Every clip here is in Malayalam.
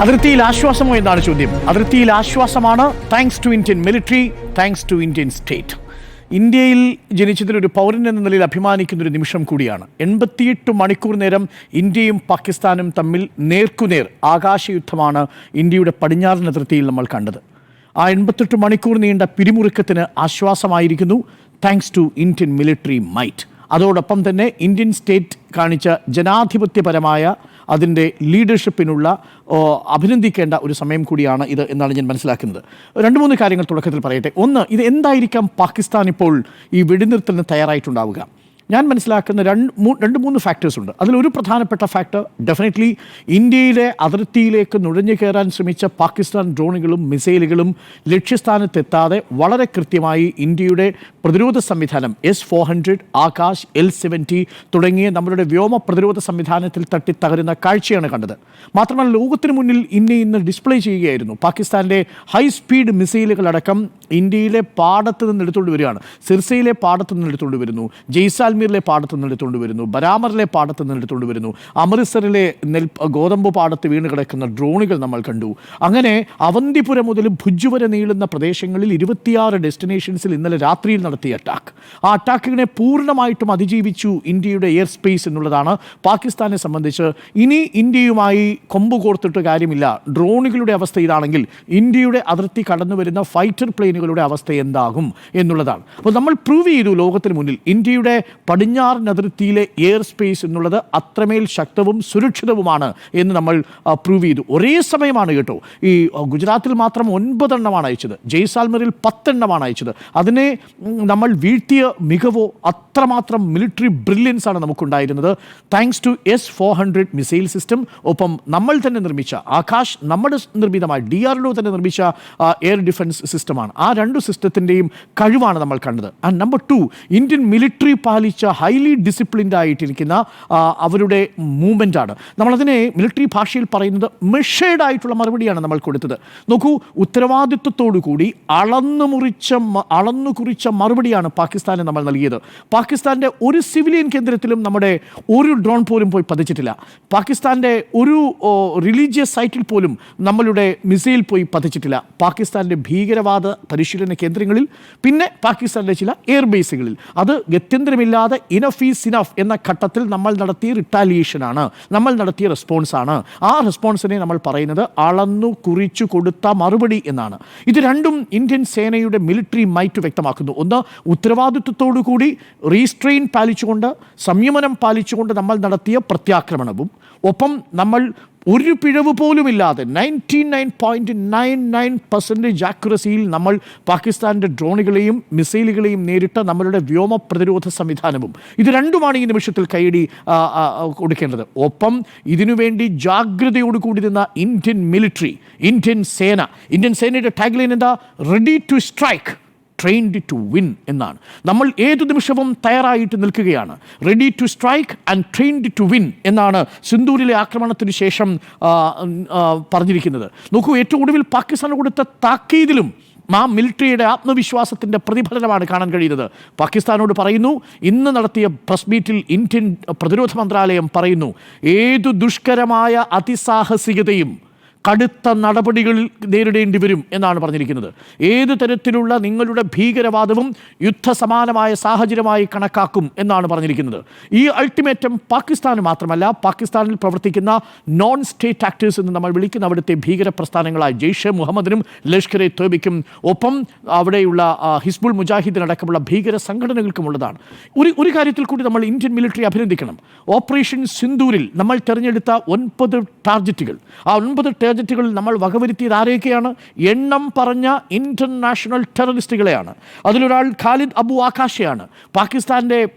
അതിർത്തിയിൽ ആശ്വാസമോ എന്നാണ് ചോദ്യം. അതിർത്തിയിൽ ആശ്വാസമാണ്. Thanks to Indian military thanks to Indian state ഇന്ത്യയിൽ ജനിച്ചതിൽ ഒരു പൗരൻ എന്ന നിലയിൽ അഭിമാനിക്കുന്ന ഒരു നിമിഷം കൂടിയാണ്. എൺപത്തിയെട്ട് മണിക്കൂർ നേരം ഇന്ത്യയും പാകിസ്ഥാനും തമ്മിൽ നേർക്കുനേർ ആകാശയുദ്ധമാണ് ഇന്ത്യയുടെ പടിഞ്ഞാറൻ അതിർത്തിയിൽ നമ്മൾ കണ്ടത്. ആ എൺപത്തെട്ട് മണിക്കൂർ നീണ്ട പിരിമുറുക്കത്തിന് ആശ്വാസമായിരിക്കുന്നു. Thanks to Indian military might അതോടൊപ്പം തന്നെ ഇന്ത്യൻ സ്റ്റേറ്റ് കാണിച്ച ജനാധിപത്യപരമായ അതിന്റെ ലീഡർഷിപ്പിനുള്ള അഭിനന്ദിക്കേണ്ട ഒരു സമയം കൂടിയാണ് ഇത് എന്നാണ് ഞാൻ മനസ്സിലാക്കുന്നത്. രണ്ട് മൂന്ന് കാര്യങ്ങൾ തുടക്കത്തിൽ പറയട്ടെ. ഒന്ന് ഇത് എന്തായിരിക്കാം പാകിസ്ഥാൻ ഇപ്പോൾ ഈ വെടിനിർത്തലിന് തയ്യാറായിട്ടുണ്ടാവുക? ഞാൻ മനസ്സിലാക്കുന്ന രണ്ട് രണ്ട് മൂന്ന് ഫാക്ടേഴ്സ് ഉണ്ട്. അതിലൊരു പ്രധാനപ്പെട്ട ഫാക്ടർ ഡെഫിനറ്റ്ലി ഇന്ത്യയിലെ അതിർത്തിയിലേക്ക് നുഴഞ്ഞു കയറാൻ ശ്രമിച്ച പാകിസ്ഥാൻ ഡ്രോണുകളും മിസൈലുകളും ലക്ഷ്യസ്ഥാനത്തെത്താതെ വളരെ കൃത്യമായി ഇന്ത്യയുടെ പ്രതിരോധ സംവിധാനം S four hundred Akash L seventy തുടങ്ങിയ നമ്മുടെ വ്യോമ പ്രതിരോധ സംവിധാനത്തിൽ തട്ടി തകരുന്ന കാഴ്ചയാണ് കണ്ടത്. മാത്രമല്ല ലോകത്തിന് മുന്നിൽ ഇന്ത്യ ഇന്ന് ഡിസ്പ്ലേ ചെയ്യുകയായിരുന്നു. പാകിസ്ഥാന്റെ ഹൈ സ്പീഡ് മിസൈലുകളടക്കം ഇന്ത്യയിലെ പാടത്ത് നിന്ന് എടുത്തുകൊണ്ട് വരികയാണ്. സിർസയിലെ പാടത്ത് നിന്ന് എടുത്തുകൊണ്ട് വരുന്നു. ജയ്സാൽമീറിലെ പാടത്ത് നിന്ന് എടുത്തുകൊണ്ട് വരുന്നു ബരാമറിലെ പാടത്ത് നിന്ന് എടുത്തുകൊണ്ട് വരുന്നു. അമൃത്സറിലെ നെൽ ഗോതമ്പ് പാടത്ത് വീണ് കിടക്കുന്ന ഡ്രോണുകൾ നമ്മൾ കണ്ടു. അങ്ങനെ അവന്തിപുര മുതൽ ഭുജ് വരെ നീളുന്ന പ്രദേശങ്ങളിൽ ഇരുപത്തിയാറ് ഡെസ്റ്റിനേഷൻസിൽ ഇന്നലെ രാത്രിയിൽ നടത്തിയ അറ്റാക്ക്. ആ അറ്റാക്കിനെ പൂർണമായിട്ടും അതിജീവിച്ചു ഇന്ത്യയുടെ എയർ സ്പേസ് എന്നുള്ളതാണ് പാകിസ്ഥാനെ സംബന്ധിച്ച്. ഇനി ഇന്ത്യയുമായി കൊമ്പ് കോർത്തിട്ട് കാര്യമില്ല. ഡ്രോണുകളുടെ അവസ്ഥ ഇതാണെങ്കിൽ ഇന്ത്യയുടെ അതിർത്തി കടന്നു വരുന്ന ഫൈറ്റർ പ്ലെയിനുകളുടെ അവസ്ഥ എന്താകും എന്നുള്ളതാണ്. അപ്പോൾ നമ്മൾ പ്രൂവ് ചെയ്തു ലോകത്തിന് മുന്നിൽ ഇന്ത്യയുടെ പടിഞ്ഞാറൻ അതിർത്തിയിലെ എയർ സ്പേസ് എന്നുള്ളത് അത്രമേൽ ശക്തവും സുരക്ഷിതവുമാണ് എന്ന് നമ്മൾ പ്രൂവ് ചെയ്തു. ഒരേ സമയമാണ് കേട്ടോ ഈ ഗുജറാത്തിൽ മാത്രം ഒൻപതെണ്ണമാണ് അയച്ചത്. ജയ്സാൽമറിൽ പത്തെണ്ണമാണ് അയച്ചത്. അതിനെ നമ്മൾ വീഴ്ത്തിയ മികവോ അത്രമാത്രം മിലിറ്ററി ബ്രില്യൻസ് ആണ് നമുക്കുണ്ടായിരുന്നത്. Thanks to S four hundred missile system ഒപ്പം നമ്മൾ തന്നെ നിർമ്മിച്ച ആകാശ് നമ്മുടെ നിർമ്മിതമായ ഡി ആർ തന്നെ നിർമ്മിച്ച എയർ ഡിഫൻസ് സിസ്റ്റമാണ് ആ രണ്ട് സിസ്റ്റത്തിന്റെയും കഴിവാണ് നമ്മൾ കണ്ടത്. And number two Indian military പാലിച്ച highly disciplined ആയിട്ടിരിക്കുന്ന അവരുടെ മൂവ്മെന്റ് ആണ്. നമ്മളതിനെ മിലിറ്ററി ഭാഷയിൽ പറയുന്നത് മെഷേഡ് ആയിട്ടുള്ള മറുപടിയാണ് നമ്മൾ കൊടുത്തത്. നോക്കൂ ഉത്തരവാദിത്വത്തോടു കൂടി അളന്നു മുറിച്ച അളന്നു കുറിച്ച മറുപടിയാണ് പാകിസ്ഥാന് നമ്മൾ നൽകിയത്. പാകിസ്ഥാന്റെ ഒരു സിവിലിയൻ കേന്ദ്രത്തിലും നമ്മുടെ ഒരു ഡ്രോൺ പോലും പോയി പതിച്ചിട്ടില്ല. പാകിസ്ഥാന്റെ ഒരു റിലീജിയസ് സൈറ്റിൽ പോലും നമ്മളുടെ മിസൈൽ പോയി പതിച്ചിട്ടില്ല. പാകിസ്ഥാന്റെ ഭീകരവാദ പരിശീലന കേന്ദ്രങ്ങളിൽ പിന്നെ പാകിസ്ഥാന്റെ ചില എയർ ബേസുകളിൽ അത് ഗത്യന്തരമില്ലാതെ ഇനഫ് ഈസ് ഇനഫ് എന്ന ഘട്ടത്തിൽ നമ്മൾ നടത്തിയ റിട്ടാലിയേഷനാണ് നമ്മൾ നടത്തിയ റെസ്പോൺസാണ് ആ റെസ്പോൺസിനെ നമ്മൾ പറയുന്നത് അളന്നു കുറിച്ചു കൊടുത്ത മറുപടി എന്നാണ്. ഇത് രണ്ടും ഇന്ത്യൻ സേനയുടെ മിലിറ്ററി മൈറ്റ് വ്യക്തമാക്കുന്നു. ഒന്ന് ഉത്തരവാദിത്വത്തോടു കൂടി റീസ്ട്രെയിൻ പാലിച്ചുകൊണ്ട് സംയമനം പാലിച്ചുകൊണ്ട് നമ്മൾ നടത്തിയ പ്രത്യാക്രമണവും. ഒപ്പം നമ്മൾ ഒരു പിഴവ് പോലുമില്ലാതെ ninety nine point nine nine percentage ആക്യുറസിയിൽ നമ്മൾ പാകിസ്ഥാന്റെ ഡ്രോണുകളെയും മിസൈലുകളെയും നേരിട്ട നമ്മളുടെ വ്യോമ പ്രതിരോധ സംവിധാനവും. ഇത് രണ്ടുമാണ് ഈ നിമിഷത്തിൽ കൈയടി കൊടുക്കേണ്ടത്. ഒപ്പം ഇതിനുവേണ്ടി ജാഗ്രതയോട് കൂടി നിന്ന ഇന്ത്യൻ മിലിറ്ററി ഇന്ത്യൻ സേന ഇന്ത്യൻ സേനയുടെ ടാഗ്ലൈൻ എന്താ? Ready to strike trained to win എന്നാണ്. നമ്മൾ ഏതു നിമിഷവും തയ്യാറായിട്ട് നിൽക്കുകയാണ്. Ready to strike and trained to win എന്നാണ് സിന്ധൂരിലെ ആക്രമണത്തിന് ശേഷം പറഞ്ഞിരിക്കുന്നത്. നോക്കൂ ഏറ്റവും ഒടുവിൽ പാകിസ്ഥാൻ കൊടുത്ത താക്കീതിലും ആ മിലിറ്ററിയുടെ ആത്മവിശ്വാസത്തിന്റെ പ്രതിഫലനമാണ് കാണാൻ കഴിയുന്നത്. പാകിസ്ഥാനോട് പറയുന്നു ഇന്ന് നടത്തിയ പ്രസ് മീറ്റിൽ ഇന്ത്യൻ പ്രതിരോധ മന്ത്രാലയം പറയുന്നു ഏതു ദുഷ്കരമായ അതിസാഹസികതയും കടുത്ത നടപടികൾ നേരിടേണ്ടി വരും എന്നാണ് പറഞ്ഞിരിക്കുന്നത്. ഏത് തരത്തിലുള്ള നിങ്ങളുടെ ഭീകരവാദവും യുദ്ധസമാനമായ സാഹചര്യമായി കണക്കാക്കും എന്നാണ് പറഞ്ഞിരിക്കുന്നത്. ഈ അൾട്ടിമേറ്റം പാകിസ്ഥാന് മാത്രമല്ല പാകിസ്ഥാനിൽ പ്രവർത്തിക്കുന്ന നോൺ സ്റ്റേറ്റ് ആക്ടേഴ്സ് എന്ന് നമ്മൾ വിളിക്കുന്ന അവിടുത്തെ ഭീകര പ്രസ്ഥാനങ്ങളായ ജെയ്ഷെ മുഹമ്മദിനും ലഷ്കർ എ തോബിക്കും ഒപ്പം അവിടെയുള്ള ഹിസ്ബുൾ മുജാഹിദിനടക്കമുള്ള ഭീകര സംഘടനകൾക്കുമുള്ളതാണ് ഒരു ഒരു കാര്യത്തിൽ കൂടി നമ്മൾ ഇന്ത്യൻ മിലിറ്ററി അഭിനന്ദിക്കണം. ഓപ്പറേഷൻ സിന്ദൂരിൽ നമ്മൾ തിരഞ്ഞെടുത്ത ഒൻപത് ടാർജറ്റുകൾ ആ ഒൻപത് ടാർജറ്റുകളിൽ നമ്മൾ വകവരുത്തിയത് ആരെയൊക്കെയാണ്? എണ്ണം പറഞ്ഞ ഇന്റർനാഷണൽ ടെററിസ്റ്റുകളെയാണ്. അതിലൊരാൾ ഖാലിദ് അബു ആകാശയാണ്. പാകിസ്ഥാന്റെ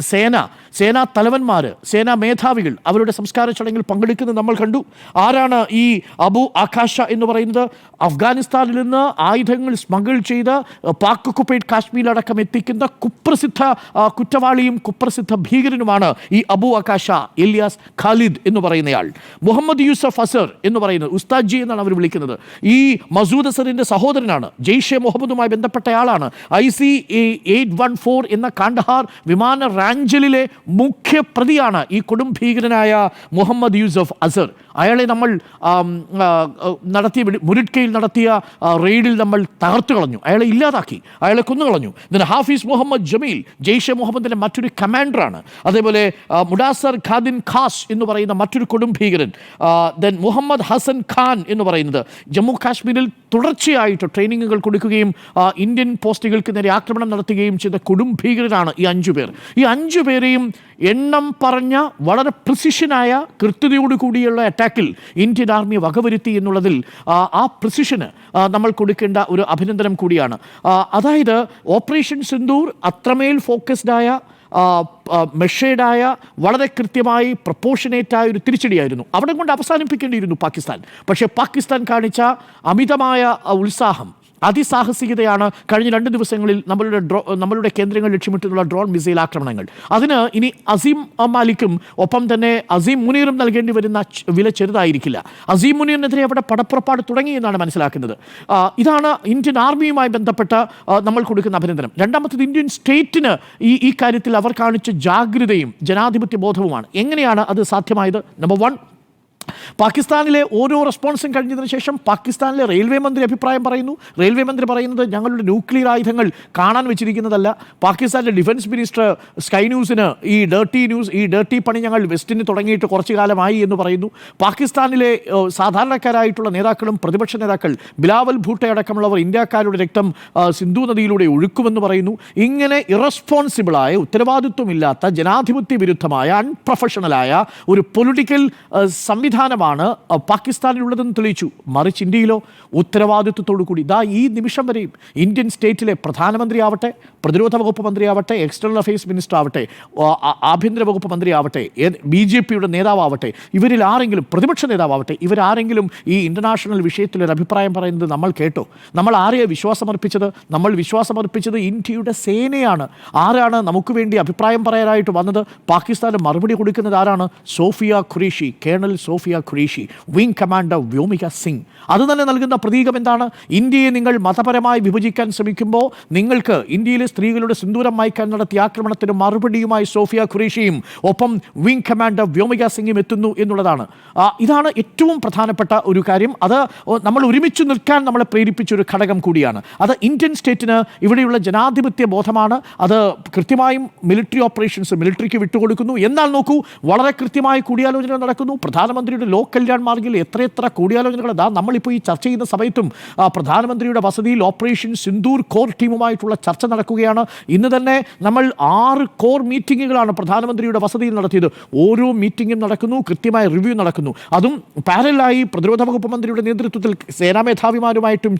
സേന സേനാ തലവന്മാർ സേനാ മേധാവികൾ അവരുടെ സംസ്കാര ചടങ്ങിൽ പങ്കെടുക്കുന്നത് നമ്മൾ കണ്ടു. ആരാണ് ഈ അബു ആകാശ എന്ന് പറയുന്നത്? അഫ്ഗാനിസ്ഥാനിൽ നിന്ന് ആയുധങ്ങൾ സ്മഗിൾ ചെയ്ത് പാക് ഒക്കുപ്പൈഡ് കാശ്മീരിലടക്കം എത്തിക്കുന്ന കുപ്രസിദ്ധ കുറ്റവാളിയും കുപ്രസിദ്ധ ഭീകരനുമാണ് ഈ അബു ആകാശ ഇലിയാസ് ഖാലിദ് എന്ന് പറയുന്നയാൾ. മുഹമ്മദ് യൂസഫ് അസർ എന്ന് പറയുന്നത് ഉസ്താദ് എന്നാണ് അവർ വിളിക്കുന്നത്. ഈ മസൂദ് അസറിന്റെ സഹോദരനാണ് ജെയ്ഷെ മുഹമ്മദുമായി ബന്ധപ്പെട്ടയാളാണ്. I C eight one four എന്ന കാണ്ഡഹാർ വിമാന റാഞ്ചലിലെ മുഖ്യ പ്രതിയാണ് ഈ കൊടും ഭീകരനായ മുഹമ്മദ് യൂസഫ് അസർ. അയാളെ നമ്മൾ നടത്തിയ മുരുട്കയിൽ നടത്തിയ റെയ്ഡിൽ നമ്മൾ തകർത്തു കളഞ്ഞു. അയാളെ ഇല്ലാതാക്കി. അയാളെ കൊന്നുകളഞ്ഞു ഇതിന് ഹാഫീസ് മുഹമ്മദ് ജമീൽ ജെയ്ഷെ മുഹമ്മദിന്റെ മറ്റൊരു കമാൻഡറാണ്. അതേപോലെ മുഡാസർ ഖാദിൻ ഖാസ് എന്ന് പറയുന്ന മറ്റൊരു കൊടും ഭീകരൻ ദെൻ മുഹമ്മദ് ഹസൻ ഖാൻ എന്ന് പറയുന്നത്. ജമ്മു കാശ്മീരിൽ തുടർച്ചയായിട്ട് ട്രെയിനിങ്ങുകൾ കൊടുക്കുകയും ഇന്ത്യൻ പോസ്റ്റുകൾക്ക് നേരെ ആക്രമണം നടത്തുകയും ചെയ്ത കൊടും ഭീകരരാണ് ഈ അഞ്ചു പേർ ഈ അഞ്ചു പേരെയും എണ്ണം പറഞ്ഞ വളരെ പ്രിസിഷനായ കൃത്യതയോട് കൂടിയുള്ള അറ്റാക്കിൽ ഇന്ത്യൻ ആർമി വകവരുത്തി എന്നുള്ളതിൽ ആ, പ്രിസിഷന് നമ്മൾ കൊടുക്കേണ്ട ഒരു അഭിനന്ദനം കൂടിയാണ്. അതായത് ഓപ്പറേഷൻ സിന്ദൂർ അത്രമേൽ ഫോക്കസ്ഡായ മെഷേഡായ വളരെ കൃത്യമായി പ്രപ്പോഷനേറ്റായ ഒരു തിരിച്ചടിയായിരുന്നു. അവിടെ കൊണ്ട് അവസാനിപ്പിക്കേണ്ടിയിരുന്നു പാകിസ്ഥാൻ. പക്ഷേ പാകിസ്ഥാൻ കാണിച്ച അമിതമായ ഉത്സാഹം അതിസാഹസികതയാണ് കഴിഞ്ഞ രണ്ട് ദിവസങ്ങളിൽ നമ്മളുടെ ഡ്രോ നമ്മളുടെ കേന്ദ്രങ്ങൾ ലക്ഷ്യമിട്ടുള്ള ഡ്രോൺ മിസൈൽ ആക്രമണങ്ങൾ. അതിന് ഇനി അസീം മാലിക്കും ഒപ്പം തന്നെ അസീം മുനീറും നൽകേണ്ടി വരുന്ന വില ചെറുതായിരിക്കില്ല. അസീം മുനീറിനെതിരെ അവിടെ പടപ്പുറപ്പാട് തുടങ്ങിയെന്നാണ് മനസ്സിലാക്കുന്നത്. ഇതാണ് ഇന്ത്യൻ ആർമിയുമായി ബന്ധപ്പെട്ട നമ്മൾ കൊടുക്കുന്ന അഭിനന്ദനം. രണ്ടാമത്തത് ഇന്ത്യൻ സ്റ്റേറ്റിന് ഈ ഈ കാര്യത്തിൽ അവർ കാണിച്ച ജാഗ്രതയും ജനാധിപത്യ ബോധവുമാണ്. എങ്ങനെയാണ് അത് സാധ്യമായത്? നമ്പർ വൺ പാകിസ്ഥാനിലെ ഓരോ റെസ്പോൺസും കഴിഞ്ഞതിന് ശേഷം പാകിസ്ഥാനിലെ റെയിൽവേ മന്ത്രി അഭിപ്രായം പറയുന്നു. റെയിൽവേ മന്ത്രി പറയുന്നത് ഞങ്ങളുടെ ന്യൂക്ലിയർ ആയുധങ്ങൾ കാണാൻ വെച്ചിരിക്കുന്നതല്ല. പാകിസ്ഥാനിലെ ഡിഫൻസ് മിനിസ്റ്റർ സ്കൈ ന്യൂസിന് ഈ ഡേർട്ടി ന്യൂസ് ഈ ഡേർട്ടി പണി ഞങ്ങൾ വെസ്റ്റിന് തുടങ്ങിയിട്ട് കുറച്ചു കാലമായി എന്ന് പറയുന്നു. പാകിസ്ഥാനിലെ സാധാരണക്കാരായിട്ടുള്ള നേതാക്കളും പ്രതിപക്ഷ നേതാക്കൾ ബിലാവൽ ഭൂട്ട അടക്കമുള്ളവർ ഇന്ത്യക്കാരുടെ രക്തം സിന്ധു നദിയിലൂടെ ഒഴുക്കുമെന്ന് പറയുന്നു. ഇങ്ങനെ ഇറസ്പോൺസിബിളായ ഉത്തരവാദിത്വമില്ലാത്ത ജനാധിപത്യ വിരുദ്ധമായ അൺപ്രൊഫഷണലായ ഒരു പൊളിറ്റിക്കൽ സംവിധാനമാണ് പാകിസ്ഥാനിലുള്ളതെന്ന് തെളിയിച്ചു. മറിച്ച് ഇന്ത്യയിലോ ഉത്തരവാദിത്വത്തോടു കൂടി. ഇതാ ഈ നിമിഷം വരെയും ഇന്ത്യൻ സ്റ്റേറ്റിലെ പ്രധാനമന്ത്രി ആവട്ടെ പ്രതിരോധ വകുപ്പ് മന്ത്രിയാവട്ടെ എക്സ്റ്റേണൽ അഫയേഴ്സ് മിനിസ്റ്റർ ആവട്ടെ ആഭ്യന്തര വകുപ്പ് മന്ത്രിയാവട്ടെ ബി ജെ പിയുടെ നേതാവട്ടെ ഇവരിൽ ആരെങ്കിലും പ്രതിപക്ഷ നേതാവട്ടെ ഇവരാരെങ്കിലും ഈ ഇന്റർനാഷണൽ വിഷയത്തിൽ ഒരു അഭിപ്രായം പറയുന്നത് നമ്മൾ കേട്ടോ. നമ്മൾ ആരെയാണ് വിശ്വാസമർപ്പിച്ചത്? നമ്മൾ വിശ്വാസമർപ്പിച്ചത് ഇന്ത്യയുടെ സേനയാണ്. ആരാണ് നമുക്ക് വേണ്ടി അഭിപ്രായം പറയാനായിട്ട് വന്നത്? പാകിസ്ഥാന് മറുപടി കൊടുക്കുന്നത് ആരാണ്? Sofiya Qureshi colonel Sofiya. Qureshi wing commander Vyomika Singh. അത് തന്നെ നൽകുന്ന പ്രതീകം എന്താണ്? ഇന്ത്യയെ നിങ്ങൾ മതപരമായി വിഭജിക്കാൻ ശ്രമിക്കുമ്പോൾ നിങ്ങൾക്ക് ഇന്ത്യയിലെ സ്ത്രീകളുടെ സിന്ദൂരം മായ്ക്കാൻ നടത്തിയ ആക്രമണത്തിന് മറുപടിയുമായി സോഫിയ ഖുറേഷിയും ഒപ്പം വിംഗ് കമാൻഡർ വ്യോമിക സിംഗും എത്തുന്നു എന്നുള്ളതാണ്. ഇതാണ് ഏറ്റവും പ്രധാനപ്പെട്ട ഒരു കാര്യം. അത് നമ്മൾ ഒരുമിച്ച് നിൽക്കാൻ നമ്മളെ പ്രേരിപ്പിച്ച ഒരു ഘടകം കൂടിയാണ്. അത് ഇന്ത്യൻ സ്റ്റേറ്റിന് ഇവിടെയുള്ള ജനാധിപത്യ ബോധമാണ്. അത് കൃത്യമായും മിലിറ്ററി ഓപ്പറേഷൻസ് മിലിറ്ററിക്ക് വിട്ടുകൊടുക്കുന്നു. എന്നാൽ നോക്കൂ വളരെ കൃത്യമായി കൂടിയാലോചന നടക്കുന്നു. പ്രധാനമന്ത്രിയുടെ ലോക് കല്യാൺ മാർഗിൽ എത്രയെത്ര കൂടിയാലോചനകൾ അതാ നമ്മളിപ്പോൾ ഈ ചർച്ച ചെയ്യുന്ന സമയത്തും പ്രധാനമന്ത്രിയുടെ വസതിയിൽ ഓപ്പറേഷൻ സിന്ദൂർ കോർ ടീമുമായിട്ടുള്ള ചർച്ച നടക്കുകയാണ്. ഇന്ന് തന്നെ നമ്മൾ ആറ് കോർ മീറ്റിങ്ങുകളാണ് പ്രധാനമന്ത്രിയുടെ വസതിയിൽ നടത്തിയത്. ഓരോ മീറ്റിങ്ങും നടക്കുന്നു കൃത്യമായ റിവ്യൂ നടക്കുന്നു. അതും പാരലായി പ്രതിരോധ വകുപ്പ് മന്ത്രിയുടെ നേതൃത്വത്തിൽ സേനാ മേധാവിമാരുമായിട്ടും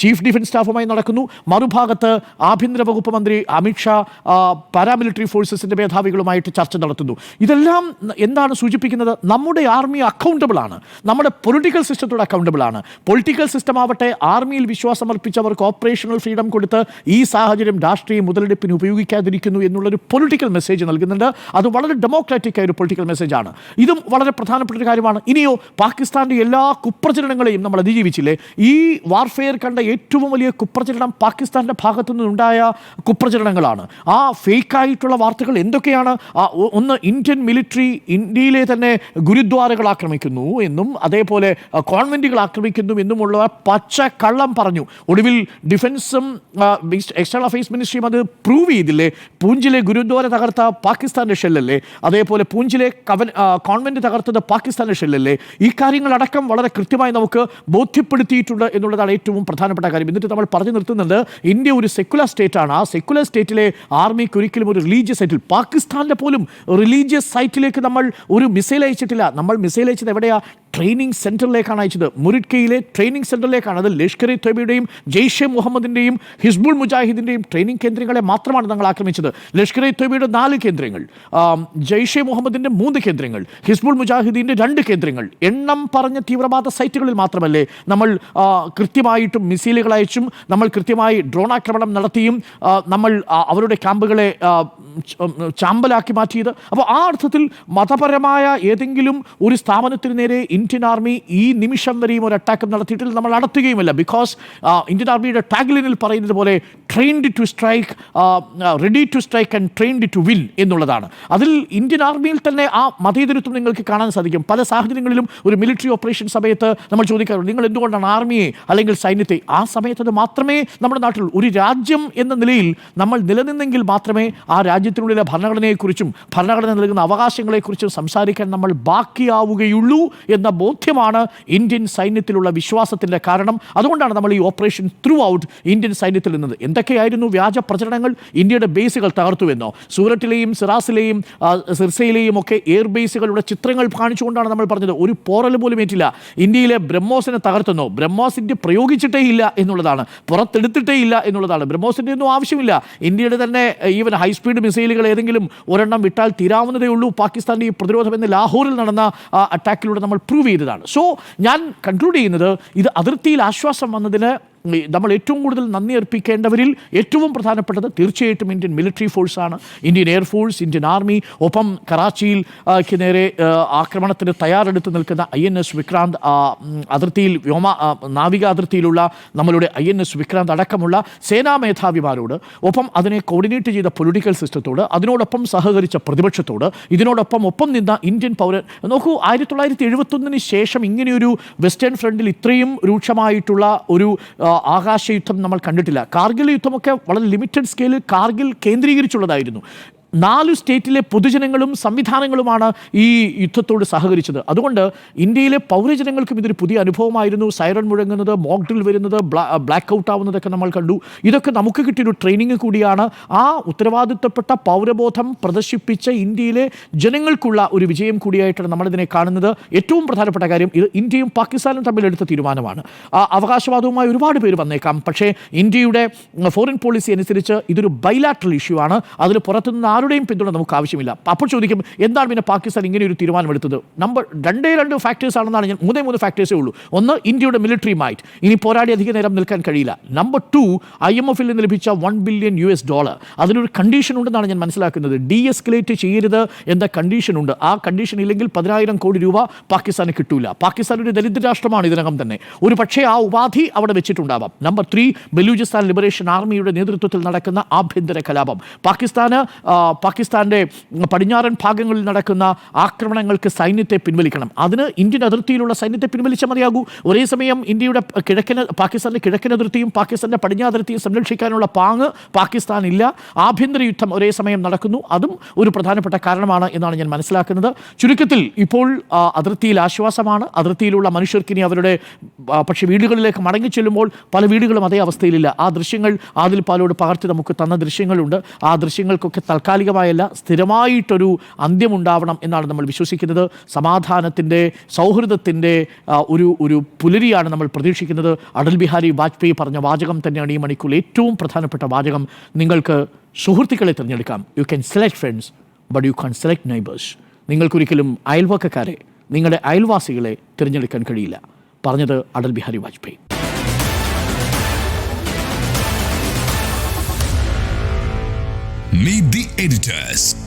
ചീഫ് ഡിഫൻസ് സ്റ്റാഫുമായി നടക്കുന്നു. മറുഭാഗത്ത് ആഭ്യന്തര വകുപ്പ് മന്ത്രി അമിത്ഷാ പാരാമിലിറ്ററി ഫോഴ്സസിന്റെ മേധാവികളുമായിട്ട് ചർച്ച നടത്തുന്നു. ഇതെല്ലാം എന്താണ് സൂചിപ്പിക്കുന്നത്? നമ്മുടെ ആർമി അക്കൗണ്ടബിൾ ആണ്. നമ്മുടെ പൊളിറ്റിക്കൽ സിസ്റ്റത്തോട് അക്കൗണ്ടബിൾ ആണ്. പൊളിറ്റിക്കൽ സിസ്റ്റം ആവട്ടെ ആർമിയിൽ വിശ്വാസം അർപ്പിച്ചവർക്ക് ഓപ്പറേഷണൽ ഫ്രീഡം കൊടുത്ത് ഈ സാഹചര്യം രാഷ്ട്രീയ മുതലെടുപ്പിന് ഉപയോഗിക്കാതിരിക്കുന്നു എന്നുള്ളൊരു പൊളിറ്റിക്കൽ മെസ്സേജ് നൽകുന്നുണ്ട്. അത് വളരെ ഡെമോക്രാറ്റിക് ആയ ഒരു പൊളിറ്റിക്കൽ മെസ്സേജാണ് ഇതും വളരെ പ്രധാനപ്പെട്ട ഒരു കാര്യമാണ്. ഇനിയോ പാകിസ്ഥാന്റെ എല്ലാ കുപ്രചരണങ്ങളെയും നമ്മൾ അതിജീവിച്ചില്ലേ? ഈ വാർഫെയർ കണ്ട ഏറ്റവും വലിയ കുപ്രചരണം പാകിസ്ഥാന്റെ ഭാഗത്തു നിന്നുണ്ടായ കുപ്രചരണങ്ങളാണ്. ആ ഫേക്കായിട്ടുള്ള വാർത്തകൾ എന്തൊക്കെയാണ്? ഒന്ന് ഇന്ത്യൻ മിലിറ്ററി ഇന്ത്യയിലെ തന്നെ ഗുരുദ്വാരകൾ ആക്രമിക്കുന്നു എന്നും അതേപോലെ കോൺവെന്റുകൾ ആക്രമിക്കുന്നു എന്നുമുള്ള പച്ച കള്ളം പറഞ്ഞു. ഒടുവിൽ ഡിഫൻസും എക്സ്റ്റേണൽ അഫയേഴ്സ് മിനിസ്ട്രിയും അത് പ്രൂവ് ചെയ്തില്ലേ? പൂഞ്ചിലെ ഗുരുദ്വാര തകർത്ത പാകിസ്ഥാന്റെ ഷെല്ലല്ലേ? അതേപോലെ പൂഞ്ചിലെ കവൻ കോൺവെന്റ് തകർത്തത് പാകിസ്ഥാന്റെ ഷെല്ലല്ലേ? ഈ കാര്യങ്ങളടക്കം വളരെ കൃത്യമായി നമുക്ക് ബോധ്യപ്പെടുത്തിയിട്ടുണ്ട് എന്നുള്ളതാണ് ഏറ്റവും പ്രധാനപ്പെട്ട കാര്യം. എന്നിട്ട് നമ്മൾ പറഞ്ഞു നിർത്തുന്നത് ഇന്ത്യ ഒരു സെക്കുലർ സ്റ്റേറ്റാണ് ആ സെക്കുലർ സ്റ്റേറ്റിലെ ആർമിക്ക് ഒരിക്കലും ഒരു റിലീജിയസ് സൈറ്റിൽ പാകിസ്ഥാന്റെ പോലും റിലീജിയസ് സൈറ്റിലേക്ക് നമ്മൾ ഒരു മിസൈൽ അയച്ചിട്ടില്ല. നമ്മൾ മിസൈൽ അയച്ചത് എവിടെയാ? ട്രെയിനിങ് സെന്ററിലേക്കാണ് അയച്ചത്. മുരിഡ്കയിലെ ട്രെയിനിങ് സെന്ററിലേക്കാണ് അത് ലഷ്കർ ഇ തൊയ്ബയുടെയും ജെയ്ഷെ മുഹമ്മദിന്റെയും ഹിസ്ബുൾ മുജാഹിദിന്റെയും ട്രെയിനിങ് കേന്ദ്രങ്ങളെ മാത്രമാണ് തങ്ങൾ ആക്രമിച്ചത്. ലഷ്കർ ഇ തൊയ്ബയുടെ നാല് കേന്ദ്രങ്ങൾ ജെയ്ഷെ മുഹമ്മദിന്റെ മൂന്ന് കേന്ദ്രങ്ങൾ ഹിസ്ബുൾ മുജാഹിദീന്റെ രണ്ട് കേന്ദ്രങ്ങൾ. എണ്ണം പറഞ്ഞ തീവ്രവാദ സൈറ്റുകളിൽ മാത്രമല്ലേ നമ്മൾ കൃത്യമായിട്ടും മിസൈലുകൾ അയച്ചും നമ്മൾ കൃത്യമായി ഡ്രോൺ ആക്രമണം നടത്തിയും നമ്മൾ അവരുടെ ക്യാമ്പുകളെ ചാമ്പലാക്കി മാറ്റിയത്. അപ്പോൾ ആ അർത്ഥത്തിൽ മതപരമായ ഏതെങ്കിലും ഒരു സ്ഥാപനത്തിന് നേരെ ഇന്ത്യൻ ആർമി ഈ നിമിഷം വരെയും ഒരു അറ്റാക്ക് നടത്തിയിട്ടില്ല. നമ്മൾ നടത്തുകയുമില്ല ബിക്കോസ് ഇന്ത്യൻ ആർമിയുടെ ടാഗ്ലിനിൽ പറയുന്നത് പോലെ trained to strike ready to strike and trained to win എന്നുള്ളതാണ്. അതിൽ ഇന്ത്യൻ ആർമിയിൽ തന്നെ ആ മതേതരത്വം നിങ്ങൾക്ക് കാണാൻ സാധിക്കും. പല സാഹചര്യങ്ങളിലും ഒരു മിലിറ്ററി ഓപ്പറേഷൻ സമയത്ത് നമ്മൾ ചോദിക്കാറുണ്ട് നിങ്ങൾ എന്തുകൊണ്ടാണ് ആർമിയെ അല്ലെങ്കിൽ സൈന്യത്തെ ആ സമയത്ത് മാത്രമേ നമ്മുടെ നാട്ടിൽ ഒരു രാജ്യം എന്ന നിലയിൽ നമ്മൾ നിലനിന്നെങ്കിൽ മാത്രമേ ആ രാജ്യത്തിനുള്ളിലെ ഭരണഘടനയെക്കുറിച്ചും ഭരണഘടന നൽകുന്ന അവകാശങ്ങളെക്കുറിച്ചും സംസാരിക്കാൻ നമ്മൾ ബാക്കിയാവുകയുള്ളൂ എന്ന ബോധ്യമാണ് ഇന്ത്യൻ സൈന്യത്തിലുള്ള വിശ്വാസത്തിന്റെ കാരണം. അതുകൊണ്ടാണ് നമ്മൾ ഈ ഓപ്പറേഷൻ ത്രൂ ഔട്ട് ഇന്ത്യൻ സൈന്യത്തിൽ നിന്നത്. എന്തൊക്കെയായിരുന്നു വ്യാജ പ്രചരണങ്ങൾ? ഇന്ത്യയുടെ ബേസുകൾ തകർത്തുവെന്നോ? സൂററ്റിലെയും സിറാസിലെയും സിർസയിലെയും ഒക്കെ എയർ ബേസുകളുടെ ചിത്രങ്ങൾ കാണിച്ചുകൊണ്ടാണ് നമ്മൾ പറഞ്ഞത്. ഒരു പോറൽ പോലും ഏറ്റില്ല. ഇന്ത്യയിലെ ബ്രഹ്മോസിനെ തകർത്തുന്നോ? ബ്രഹ്മോസ് ഇന്ത്യ പ്രയോഗിച്ചിട്ടേ ഇല്ല എന്നുള്ളതാണ്. പുറത്തെടുത്തിട്ടേ ഇല്ല എന്നുള്ളതാണ്. ബ്രഹ്മോസിന്റെ ഒന്നും ആവശ്യമില്ല. ഇന്ത്യയുടെ തന്നെ ഈവൻ ഹൈസ്പീഡ് മിസൈലുകൾ ഏതെങ്കിലും ഒരെണ്ണം വിട്ടാൽ തീരാവുന്നതേ ഉള്ളൂ. പാകിസ്ഥാന്റെ ഈ പ്രതിരോധം എന്ന് ലാഹോറിൽ നടന്ന അറ്റാക്കിലൂടെ നമ്മൾ പ്രൂവ് ചെയ്തതാണ്. സോ ഞാൻ കൺക്ലൂഡ് ചെയ്യുന്നത് ഇത് അതിർത്തിയിൽ ആശ്വാസം വന്നതിന് നമ്മൾ ഏറ്റവും കൂടുതൽ നന്ദി അർപ്പിക്കേണ്ടവരിൽ ഏറ്റവും പ്രധാനപ്പെട്ടത് തീർച്ചയായിട്ടും Indian military ഫോഴ്സാണ് Indian air force Indian army ഒപ്പം കറാച്ചിയിൽ നേരെ ആക്രമണത്തിന് തയ്യാറെടുത്ത് നിൽക്കുന്ന ഐ എൻ എസ് വിക്രാന്ത് അതിർത്തിയിൽ വ്യോമ നാവിക അതിർത്തിയിലുള്ള നമ്മളുടെ ഐ എൻ എസ് വിക്രാന്ത് അടക്കമുള്ള സേനാ മേധാവിമാരോട് ഒപ്പം അതിനെ കോർഡിനേറ്റ് ചെയ്ത പൊളിറ്റിക്കൽ സിസ്റ്റത്തോട് അതിനോടൊപ്പം സഹകരിച്ച പ്രതിപക്ഷത്തോട് ഇതിനോടൊപ്പം ഒപ്പം നിന്ന ഇന്ത്യൻ പൗരൻ നോക്കൂ ആയിരത്തി തൊള്ളായിരത്തി എഴുപത്തൊന്നിന് ശേഷം ഇങ്ങനെയൊരു വെസ്റ്റേൺ ഫ്രണ്ടിൽ ഇത്രയും രൂക്ഷമായിട്ടുള്ള ഒരു ആകാശ യുദ്ധം നമ്മൾ കണ്ടിട്ടില്ല. കാർഗിൽ യുദ്ധമൊക്കെ വളരെ ലിമിറ്റഡ് സ്കെയിലിൽ കാർഗിൽ കേന്ദ്രീകരിച്ചുള്ളതായിരുന്നു. നാല് സ്റ്റേറ്റിലെ പൊതുജനങ്ങളും സംവിധാനങ്ങളുമാണ് ഈ യുദ്ധത്തോട് സഹകരിച്ചത്. അതുകൊണ്ട് ഇന്ത്യയിലെ പൗരജനങ്ങൾക്കും ഇതൊരു പുതിയ അനുഭവമായിരുന്നു. സൈറൺ മുഴങ്ങുന്നത് മോക്ക് ഡ്രിൽ വരുന്നത് ബ്ലാക്ക് ഔട്ട് ആവുന്നതൊക്കെ നമ്മൾ കണ്ടു. ഇതൊക്കെ നമുക്ക് കിട്ടിയൊരു ട്രെയിനിങ് കൂടിയാണ്. ആ ഉത്തരവാദിത്തപ്പെട്ട പൗരബോധം പ്രദർശിപ്പിച്ച ഇന്ത്യയിലെ ജനങ്ങൾക്കുള്ള ഒരു വിജയം കൂടിയായിട്ടാണ് നമ്മളിതിനെ കാണുന്നത്. ഏറ്റവും പ്രധാനപ്പെട്ട കാര്യം ഇത് ഇന്ത്യയും പാകിസ്ഥാനും തമ്മിൽ എടുത്ത തീരുമാനമാണ്. ആ അവകാശവാദവുമായി ഒരുപാട് പേര് വന്നേക്കാം. പക്ഷേ ഇന്ത്യയുടെ ഫോറിൻ പോളിസി അനുസരിച്ച് ഇതൊരു ബൈലാട്രൽ ഇഷ്യൂ ആണ്. അതിൽ പുറത്തുനിന്ന് ആരുടെയും പിന്തുണ നമുക്ക് ആവശ്യമില്ല. അപ്പോൾ ചോദിക്കും എന്താണ് പിന്നെ പാകിസ്ഥാൻ ഇങ്ങനെ ഒരു തീരുമാനമെടുത്തത്? നമ്പർ രണ്ടേ രണ്ട് ഫാക്ടേഴ്സ് ആണെന്നാണ് ഞാൻ മൂന്നേ മൂന്ന് ഫാക്ടേഴ്സേ ഉള്ളൂ. ഒന്ന് ഇന്ത്യയുടെ മിലിറ്ററി മൈറ്റ് ഇനി പോരാടി അധിക നേരം നിൽക്കാൻ കഴിയില്ല. നമ്പർ ടു ഐ എം എഫിൽ നിന്ന് ലഭിച്ച one billion U S dollar അതിനൊരു കണ്ടീഷൻ ഉണ്ടെന്നാണ് ഞാൻ മനസ്സിലാക്കുന്നത്. ഡി എസ്കലേറ്റ് ചെയ്യരുത് എന്ന കണ്ടീഷൻ ഉണ്ട്. ആ കണ്ടീഷൻ ഇല്ലെങ്കിൽ പതിനായിരം കോടി രൂപ പാകിസ്ഥാന് കിട്ടൂല. പാകിസ്ഥാൻ ഒരു ദരിദ്ര രാഷ്ട്രമാണ് ഇതിനകം തന്നെ. ഒരു പക്ഷേ ആ ഉപാധി അവിടെ വെച്ചിട്ടുണ്ടാവാം. നമ്പർ ത്രീ ബലൂചിസ്ഥാൻ ലിബറേഷൻ ആർമിയുടെ നേതൃത്വത്തിൽ നടക്കുന്ന ആഭ്യന്തര കലാപം. പാകിസ്ഥാന് ആ, പാകിസ്ഥാന്റെ പടിഞ്ഞാറൻ ഭാഗങ്ങളിൽ നടക്കുന്ന ആക്രമണങ്ങൾക്ക് സൈന്യത്തെ പിൻവലിക്കണം. അതിന് ഇന്ത്യൻ അതിർത്തിയിലുള്ള സൈന്യത്തെ പിൻവലിച്ചാൽ മതിയാകൂ. ഒരേ സമയം ഇന്ത്യയുടെ കിഴക്കൻ പാകിസ്ഥാന്റെ കിഴക്കൻ അതിർത്തിയും പാകിസ്ഥാന്റെ പടിഞ്ഞാതിർത്തിയും സംരക്ഷിക്കാനുള്ള പാങ്ങ് പാകിസ്ഥാനില്ല. ആഭ്യന്തര യുദ്ധം ഒരേ സമയം നടക്കുന്നു. അതും ഒരു പ്രധാനപ്പെട്ട കാരണമാണ് എന്നാണ് ഞാൻ മനസ്സിലാക്കുന്നത്. ചുരുക്കത്തിൽ ഇപ്പോൾ അതിർത്തിയിൽ ആശ്വാസമാണ്. അതിർത്തിയിലുള്ള മനുഷ്യർക്ക് ഇനി അവരുടെ പക്ഷേ വീടുകളിലേക്ക് മടങ്ങി ചെല്ലുമ്പോൾ പല വീടുകളും അതേ അവസ്ഥയിലില്ല. ആ ദൃശ്യങ്ങൾ ആദിൽ പാലോട് പകർത്തി നമുക്ക് തന്ന ദൃശ്യങ്ങളുണ്ട്. ആ ദൃശ്യങ്ങൾക്കൊക്കെ താൽക്കാലികമായല്ല സ്ഥിരമായിട്ടൊരു അന്ത്യമുണ്ടാവണം എന്നാണ് നമ്മൾ വിശ്വസിക്കുന്നത്. സമാധാനത്തിന്റെ സൗഹൃദത്തിന്റെ ഒരു ഒരു പുലരിയാണ് നമ്മൾ പ്രതീക്ഷിക്കുന്നത്. അടൽ ബിഹാരി വാജ്പേയി പറഞ്ഞ വാചകം തന്നെയാണ് ഈ മണിക്കൂറിൽ ഏറ്റവും പ്രധാനപ്പെട്ട വാചകം. നിങ്ങൾക്ക് സുഹൃത്തുക്കളെ തിരഞ്ഞെടുക്കാം. You can select friends but you can select neighbours നിങ്ങൾക്കൊരിക്കലും അയൽവക്കക്കാരെ നിങ്ങളുടെ അയൽവാസികളെ തിരഞ്ഞെടുക്കാൻ കഴിയില്ല പറഞ്ഞത് Atal Bihari Vajpayee. Meet the editors.